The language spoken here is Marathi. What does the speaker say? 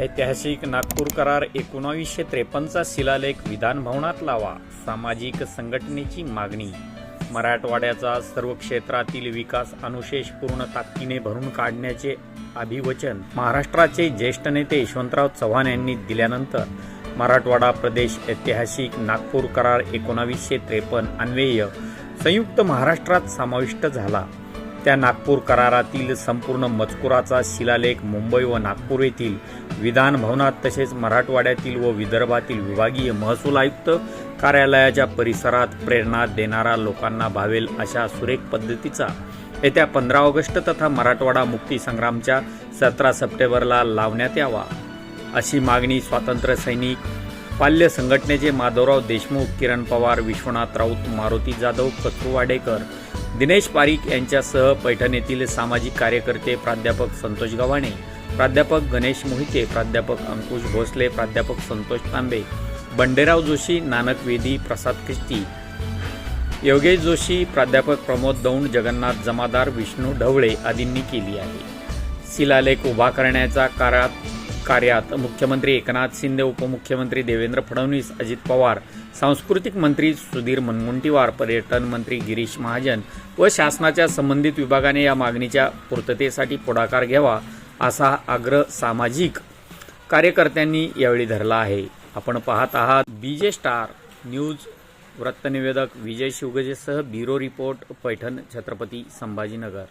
ऐतिहासिक नागपूर करार एकोणावीसशे त्रेपन्नचा शिलालेख विधानभवनात लावा सामाजिक संघटनेची मागणी. मराठवाड्याचा सर्व क्षेत्रातील विकास अनुशेष पूर्ण ताकदीने भरून काढण्याचे अभिवचन महाराष्ट्राचे ज्येष्ठ नेते यशवंतराव चव्हाण यांनी दिल्यानंतर मराठवाडा प्रदेश ऐतिहासिक नागपूर करार एकोणावीसशे त्रेपन्न अन्वेय संयुक्त महाराष्ट्रात समाविष्ट झाला. त्या नागपूर करारातील संपूर्ण मजकुराचा शिलालेख मुंबई व नागपूर येथील विधान भवनात तसेच मराठवाड्यातील व विदर्भातील विभागीय महसूल आयुक्त कार्यालयाच्या परिसरात प्रेरणा देणारा लोकांना भावेल अशा सुरेख पद्धतीचा येत्या पंधरा ऑगस्ट तथा मराठवाडा मुक्तीसंग्रामच्या सतरा सप्टेंबरला लावण्यात यावा अशी मागणी स्वातंत्र्य सैनिक पाल्य संघटनेचे माधवराव देशमुख किरण पवार विश्वनाथ राऊत मारुती जाधव कचू वाडेकर दिनेश पारीख यांच्यासह पैठण येथील सामाजिक कार्यकर्ते प्राध्यापक संतोष गव्हाणे प्राध्यापक गणेश मोहिते प्राध्यापक अंकुश भोसले प्राध्यापक संतोष तांबे बंडेराव जोशी नानक वेदी प्रसाद ख्रिस्ती योगेश जोशी प्राध्यापक प्रमोद दौंड जगन्नाथ जमादार विष्णू ढवळे आदींनी केली आहे. शिलालेख उभा करण्याच्या कार्यात कार्यात मुख्यमंत्री एकनाथ शिंदे उपमुख्यमंत्री देवेंद्र फडणवीस अजित पवार सांस्कृतिक मंत्री सुधीर मनमुंटीवार पर्यटन मंत्री गिरीश महाजन व शासनाच्या संबंधित विभागाने या मागणीच्या पूर्ततेसाठी पुढाकार घ्यावा असा आग्रह सामाजिक कार्यकर्त्यांनी यावेळी धरला आहे. आपण पाहत आहात बीजे स्टार न्यूज वृत्तनिवेदक विजय शिवगजेसह ब्युरो रिपोर्ट पैठण छत्रपती संभाजीनगर.